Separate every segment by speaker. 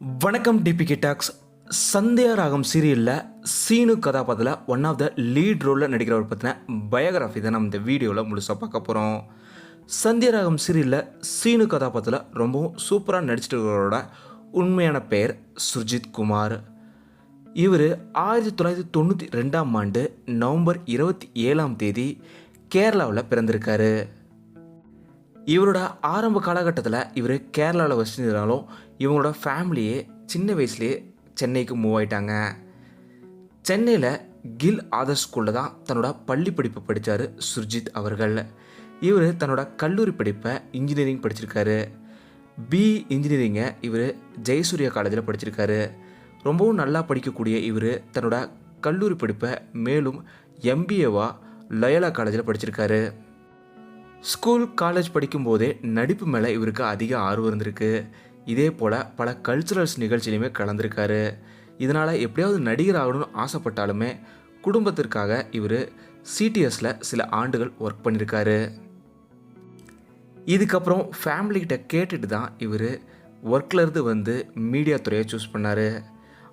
Speaker 1: வணக்கம் DPK tax Sandhya ராகம் சீரியலில் சீனு கதாபாத்திரத்தில் ஒன் ஆஃப் த லீட் ரோலில் நடிக்கிறவர் பற்றின பயோகிராஃபி தான் நம்ம இந்த வீடியோவில் முழுசாக பார்க்க போகிறோம் சந்தியா ராகம் சீரியலில் சீனு கதாபாத்திரத்தில் ரொம்பவும் சூப்பராக நடிச்சிட்டு இருக்கிறவரோட உண்மையான பெயர் சுர்ஜித் குமார். இவர் ஆயிரத்தி தொள்ளாயிரத்தி தொண்ணூற்றி ரெண்டாம் ஆண்டு நவம்பர் இருபத்தி ஏழாம் தேதி கேரளாவில் பிறந்திருக்காரு. இவரோட ஆரம்ப காலகட்டத்தில் இவர் கேரளாவில் வசிச்சிருந்தாலும் இவங்களோட ஃபேமிலியே சின்ன வயசுலேயே சென்னைக்கு மூவ் ஆயிட்டாங்க. சென்னையில் கில் ஆதர்ஸ் ஸ்கூலில் தான் தன்னோட பள்ளி படிப்பு படித்தார் சுர்ஜித் அவர்கள். இவர் தன்னோட கல்லூரி படிப்பை இன்ஜினியரிங் படிச்சிருக்காரு. பி இன்ஜினியரிங்கை இவர் ஜெயசூர்யா காலேஜில் படிச்சிருக்காரு. ரொம்பவும் நல்லா படிக்கக்கூடிய இவர் தன்னோட கல்லூரி படிப்பை மேலும் எம்பிஏவா லயலா காலேஜில் படிச்சிருக்காரு. ஸ்கூல் காலேஜ் படிக்கும்போதே நடிப்பு மேலே இவருக்கு அதிக ஆர்வம் இருந்திருக்கு. இதே போல் பல கல்ச்சுரல்ஸ் நிகழ்ச்சியிலுமே கலந்துருக்காரு. இதனால் எப்படியாவது நடிகர் ஆகணும்னு ஆசைப்பட்டாலுமே குடும்பத்திற்காக இவர் சிடிஎஸில் சில ஆண்டுகள் ஒர்க் பண்ணியிருக்காரு இதுக்கப்புறம் ஃபேமிலிக்கிட்ட கேட்டுட்டு தான் இவர் ஒர்க்லேருந்து வந்து மீடியா துறையை சூஸ் பண்ணார்.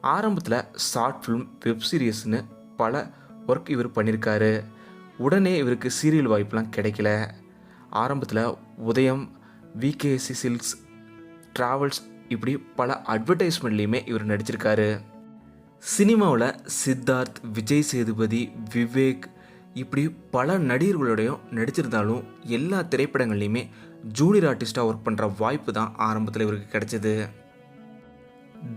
Speaker 1: ஆரம்பத்தில் ஷார்ட் ஃபிலிம் வெப் சீரியஸ்னு பல ஒர்க் இவர் பண்ணியிருக்காரு உடனே இவருக்கு சீரியல் வாய்ப்புலாம் கிடைக்கல. ஆரம்பத்தில் உதயம் விகேசி சில்க்ஸ் ட்ராவல்ஸ் இப்படி பல அட்வர்டைஸ்மெண்ட்லேயுமே இவர் நடிச்சிருக்காரு. சினிமாவில் சித்தார்த் விஜய் சேதுபதி விவேக் இப்படி பல நடிகர்களோடையும் நடிச்சிருந்தாலும் எல்லா திரைப்படங்கள்லையுமே ஜூனியர் ஆர்டிஸ்ட்டாக ஒர்க் பண்ணுற வாய்ப்பு தான் ஆரம்பத்தில் இவருக்கு கிடைச்சிது.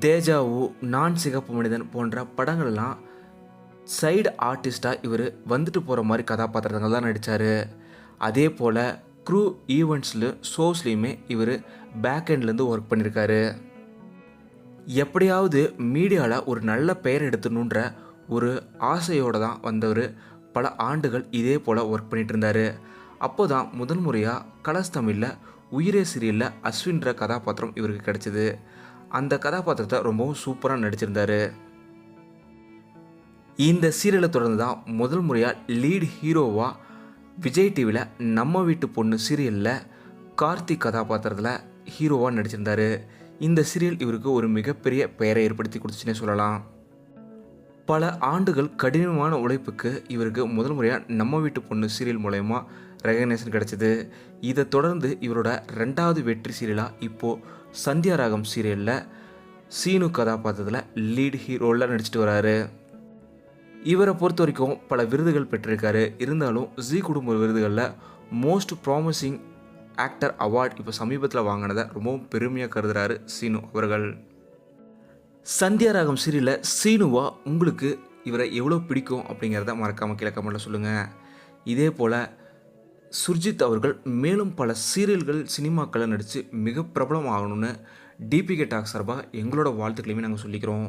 Speaker 1: தேஜாவு நான் சிகப்பு மனிதன் போன்ற படங்கள்லாம் சைடு ஆர்டிஸ்ட்டாக இவர் வந்துட்டு போகிற மாதிரி கதாபாத்திரங்கள் தான் நடித்தார் அதே போல் க்ரூ ஈவெண்ட்ஸில் ஷோஸ்லேயுமே இவர் பேக் எண்ட்லேருந்து ஒர்க் பண்ணியிருக்காரு எப்படியாவது மீடியாவில் ஒரு நல்ல பெயர் எடுத்துணுன்ற ஒரு ஆசையோடு தான் வந்தவர் பல ஆண்டுகள் இதே போல் ஒர்க் பண்ணிகிட்டு இருந்தார். அப்போ தான் முதல் முறையாக கலர்ஸ் தமிழில் உயிரே சீரியலில் அஸ்வின்ற கதாபாத்திரம் இவருக்கு கிடச்சிது. அந்த கதாபாத்திரத்தை ரொம்பவும் சூப்பராக நடிச்சிருந்தார். இந்த சீரியலை தொடர்ந்து தான் முதல் முறையாக லீட் ஹீரோவாக விஜய் டிவியில் நம்ம வீட்டு பொண்ணு சீரியலில் கார்த்திக் கதாபாத்திரத்தில் ஹீரோவாக நடிச்சிருந்தாரு. இந்த சீரியல் இவருக்கு ஒரு மிகப்பெரிய பெயரை ஏற்படுத்தி கொடுத்துச்சுன்னே சொல்லலாம். பல ஆண்டுகள் கடினமான உழைப்புக்கு இவருக்கு முதல் முறையாக நம்ம வீட்டு பொண்ணு சீரியல் மூலயமா ரெகக்னேஷன் கிடச்சிது. இதை தொடர்ந்து இவரோட ரெண்டாவது வெற்றி சீரியலாக இப்போது சந்தியா ராகம் சீரியலில் சீனு கதாபாத்திரத்தில் லீட் ஹீரோவில் நடிச்சிட்டு வராரு. இவரை பொறுத்த வரைக்கும் பல விருதுகள் பெற்றிருக்காரு. இருந்தாலும் ஜி குடும்ப விருதுகளில் மோஸ்ட் ப்ராமிசிங் ஆக்டர் அவார்ட் இப்போ சமீபத்தில் வாங்கினதை ரொம்பவும் பெருமையாக கருதுறாரு சீனு அவர்கள். சந்தியா ராகம் சீரியலில் சீனுவா உங்களுக்கு இவரை எவ்வளோ பிடிக்கும் அப்படிங்கிறத மறக்காமல் கீழே கமெண்ட்டில் சொல்லுங்கள் இதே போல் சுர்ஜித் அவர்கள் மேலும் பல சீரியல்கள் சினிமாக்களை நடித்து மிக பிரபலம் ஆகணும்னு டிபிகே டாக் சார்பாக எங்களோட வாழ்த்துக்களையுமே நாங்கள் சொல்லிக்கிறோம்.